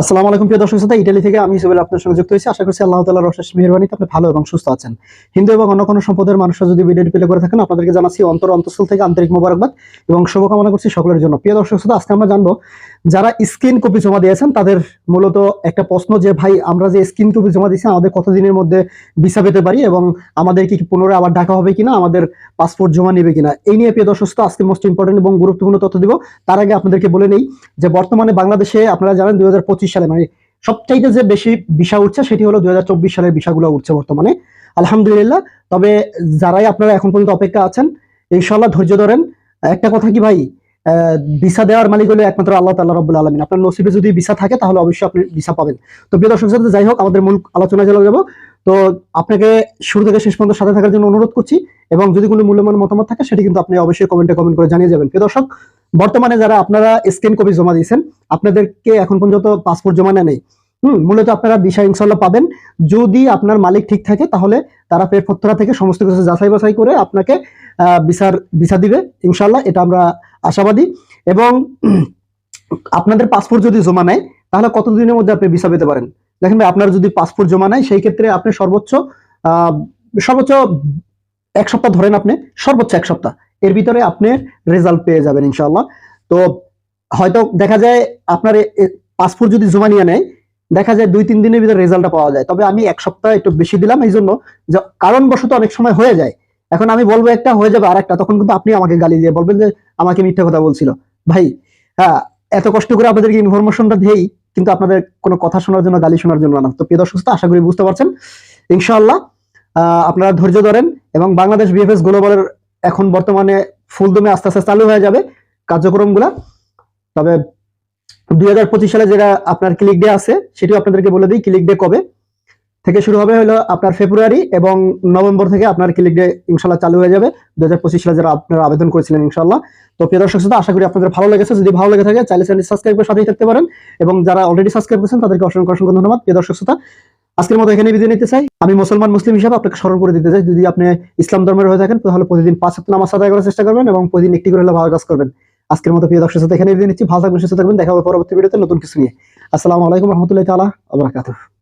আসসালামু আলাইকুম প্রিয় দর্শক শ্রোতা, ইটালি থেকে আমি সুবেল আপনার সঙ্গে যুক্ত হয়েছি। আশা করছি আল্লাহ তাআলার অশেষ মেহেরবানিতে আপনি ভালো এবং সুস্থ আছেন। হিন্দু এবং অন্য কোনো সম্পদের মানুষরা যদি ভিডিওটি প্লে করে থাকেন, আপনাদেরকে জানাচ্ছি অন্তর অন্তঃস্থল থেকে আন্তরিক মোবারকবাদ এবং শুভকামনা করছি সকলের জন্য। প্রিয় দর্শক শ্রোতা, আজকে আমরা জানব, যারা স্ক্রিন কপি জমা দিয়েছেন, তাদের মূলত একটা প্রশ্ন যে, ভাই, আমরা যে স্ক্রিন কপি জমা দিয়েছি, আমাদের কতদিনের মধ্যে ভিসা পেতে পারি এবং আমাদের কি পুনরায় আবার ডাকা হবে কিনা, আমাদের পাসপোর্ট জমা নেবে কিনা? এই নিয়ে প্রিয় দর্শক শ্রোতা, আজকে মোস্ট ইম্পর্টেন্ট এবং গুরুত্বপূর্ণ তথ্য দিব। তার আগে আপনাদেরকে বলে নেই যে, বর্তমানে বাংলাদেশে আপনারা জানেন দুই সালে মানে সবচাইতে যে বেশি ভিসা উঠছে সেটি হলো দুই সালের ভিসাগুলো উঠছে বর্তমানে। আলহামদুলিল্লাহ তবে যারাই আপনারা এখন পর্যন্ত অপেক্ষা আছেন ইনশাল্লাহ ধৈর্য ধরেন। একটা কথা কি ভাই ভিসা দেওয়ার মালিক হলো একমাত্র আল্লাহ তাল্লাহ রব্বুল আলমিন। আপনার নসিবে যদি ভিসা থাকে তাহলে অবশ্যই আপনি ভিসা পাবেন। তো প্রিয় দর্শক শ্রোতা, যাই হোক আমাদের মূল আলোচনায় চলে যাব। তো আপনাকে শুরু থেকে শেষ পর্যন্ত সাথে থাকার জন্য অনুরোধ করছি এবং যদি কোনো মূল্যবান মতামত থাকে সেটি কিন্তু আপনি অবশ্যই কমেন্টে কমেন্ট করে জানিয়ে যাবেন। প্রিয় দর্শক বর্তমানে যারা আপনারা স্ক্যান কপি জমা দিয়েছেন, আপনাদেরকে এখন পর্যন্ত পাসপোর্ট জমা নেই। হুম, মূলত আপনারা ভিসা ইনশাল্লাহ পাবেন। যদি আপনার মালিক ঠিক থাকে, তাহলে তারা পেপত্রা থেকে সমস্ত কিছু যাচাই বাছাই করে আপনাকে ভিসার ভিসা দিবে ইনশাল্লাহ এটা আমরা আশাবাদী। এবং আপনাদের পাসপোর্ট যদি জমা নেয়, তাহলে কতদিনের মধ্যে আপনি ভিসা পেতে পারেন? দেখেন ভাই, আপনার যদি পাসপোর্ট জমা নেয় সেই ক্ষেত্রে আপনি সর্বোচ্চ সর্বোচ্চ এক সপ্তাহ ধরেন আপনি, সর্বোচ্চ এক সপ্তাহ। এর ভিতরে আপনি রেজাল্ট পেয়ে যাবেন ইনশাল্লাহ তো হয়তো দেখা যায় আপনার পাসপোর্ট যদি জমা নিয়ে নেয় দেখা যায় দুই তিন দিনের ভিতরে রেজাল্টটা পাওয়া যায়। তবে আমি এক সপ্তাহ একটু বেশি দিলাম এই জন্য যে কারণবশত অনেক সময় হয়ে যায়। এখন আমি বলব একটা, হয়ে যাবে আর একটা তখন কিন্তু আপনি আমাকে গালি দিয়ে বলবেন যে আমাকে মিথ্যা কথা বলছিল। ভাই হ্যাঁ এত কষ্ট করে আপনাদেরকে ইনফরমেশনটা দেই, কিন্তু আপনাদের কোনো কথা শোনার জন্য, গালি শোনার জন্য না। তো প্রিয় দর্শক, আশা করি বুঝতে পারছেন। ইনশাআল্লাহ আপনারা ধৈর্য ধরেন এবং বাংলাদেশ বিএফএস গ্লোবালের এখন বর্তমানে ফুলদমে আস্তে আস্তে চালু হয়ে যাবে কার্যক্রমগুলা। তবে দুই হাজার পঁচিশ সালে যেটা আপনার ক্লিক ডে আছে সেটিও আপনাদেরকে বলে দিই ক্লিক ডে কবে। থেকে শুরু হবে হলো আপনার ফেব্রুয়ারি এবং নভেম্বর থেকে আপনার ক্লিক ডে ইনশাল্লাহ চালু হয়ে যাবে। দু হাজার পঁচিশ সালে যারা আপনারা আবেদন করেছিলেন ইনশাল্লাহ তো প্রিয় দর্শক শ্রোতা, আশা করি আপনাদের ভালো লেগেছে। যদি ভালো লেগে থাকে চাইলে চ্যানেল সাবস্ক্রাইব করে সাথেই থাকতে পারেন। এবং যারা অলরেডি সাবস্ক্রাইব করেছেন তাদেরকে অসংখ্য অসংখ্য ধন্যবাদ। প্রিয় দর্শক শ্রোতা আজকের মতো এখানে বিদায় নিতে চাই। আমি মুসলমান, মুসলিম হিসাবে আপনাকে স্মরণ করে দিতে চাই, যদি আপনি ইসলাম ধর্মের হয়ে থাকেন, তাহলে প্রতিদিন পাঁচ হাত নামাজ আদায় করার চেষ্টা করবেন এবং প্রতিদিন একটি করে ভালো কাজ করবেন। আজকের মতো প্রিয় দর্শক সাথে এখানে বিদায় নিচ্ছি। ভালো থাকবেন, সুস্থ থাকবেন। দেখা হবে পরবর্তী ভিডিওতে নতুন কিছু নিয়ে। আসসালামু আলাইকুম রহমতুল্লাহ তালা ওয়া বারাকাতুহু।